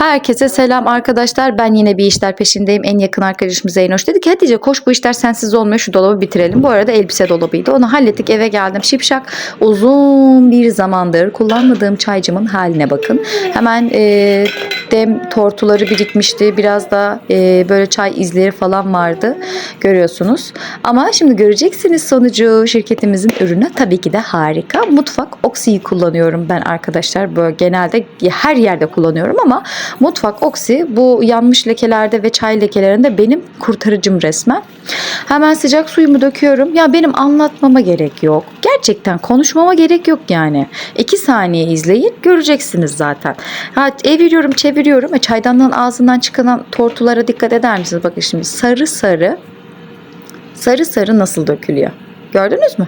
Herkese selam arkadaşlar. Ben yine bir işler peşindeyim. En yakın arkadaşım Zeynoş dedi ki Hatice koş bu işler sensiz olmuyor. Şu dolabı bitirelim. Bu arada elbise dolabıydı. Onu hallettik eve geldim. Şipşak uzun bir zamandır kullanmadığım çaycımın haline bakın. Hemen e, dem tortuları birikmişti. Biraz da e, böyle çay izleri falan vardı. Görüyorsunuz. Ama şimdi göreceksiniz sonucu. Şirketimizin ürünü tabii ki de harika. Mutfak Oxy'yi kullanıyorum ben arkadaşlar. Böyle genelde her yerde kullanıyorum ama mutfak Oxy bu yanmış lekelerde ve çay lekelerinde benim kurtarıcım resmen. Hemen sıcak suyumu döküyorum. Ya benim anlatmama gerek yok. Gerçekten konuşmama gerek yok yani. İki saniye izleyin göreceksiniz zaten. Ha, eviriyorum çeviriyorum. E, çaydanlığın ağzından çıkan tortulara dikkat eder misiniz? Bakın şimdi sarı sarı sarı sarı nasıl dökülüyor? Gördünüz mü?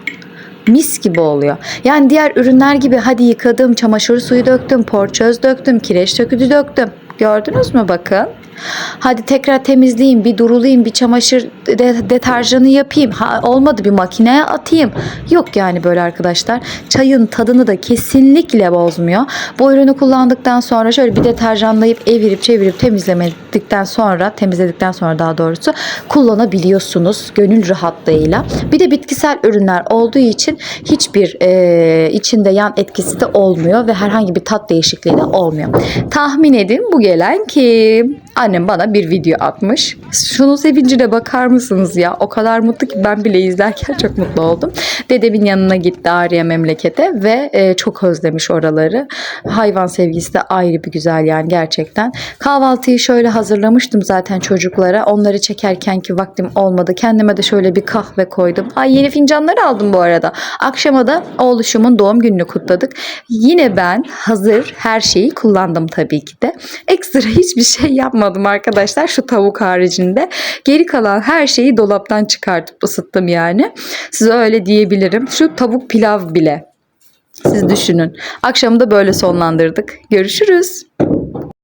mis gibi oluyor. Yani diğer ürünler gibi hadi yıkadım, çamaşır suyu döktüm, porçöz döktüm, kireç dökücü döktüm. Gördünüz mü bakın? Hadi tekrar temizleyeyim, bir durulayım, bir çamaşır de- deterjanı yapayım. Ha, olmadı bir makineye atayım. Yok yani böyle arkadaşlar. Çayın tadını da kesinlikle bozmuyor. Bu ürünü kullandıktan sonra şöyle bir deterjanlayıp evirip çevirip temizlemedikten sonra, temizledikten sonra daha doğrusu kullanabiliyorsunuz gönül rahatlığıyla. Bir de bitkisel ürünler olduğu için hiçbir e, içinde yan etkisi de olmuyor ve herhangi bir tat değişikliği de olmuyor. Tahmin edin bu gelen kim? Annem bana bir video atmış. Şunun sevincine bakar mısınız ya? O kadar mutlu ki ben bile izlerken çok mutlu oldum. Dedemin yanına gitti Ağrı'ya memlekete ve e, çok özlemiş oraları. Hayvan sevgisi de ayrı bir güzel yani gerçekten. Kahvaltıyı şöyle hazırlamıştım zaten çocuklara. Onları çekerken ki vaktim olmadı. Kendime de şöyle bir kahve koydum. Ay yeni fincanları aldım bu arada. Akşama da oğluşumun doğum gününü kutladık. Yine ben hazır her şeyi kullandım tabii ki de. Ekstra hiçbir şey yapmadım arkadaşlar şu tavuk haricinde. Geri kalan her şeyi dolaptan çıkartıp ısıttım yani. Size öyle diyebilirim. Şu tavuk pilav bile. Siz düşünün. Akşamı da böyle sonlandırdık. Görüşürüz.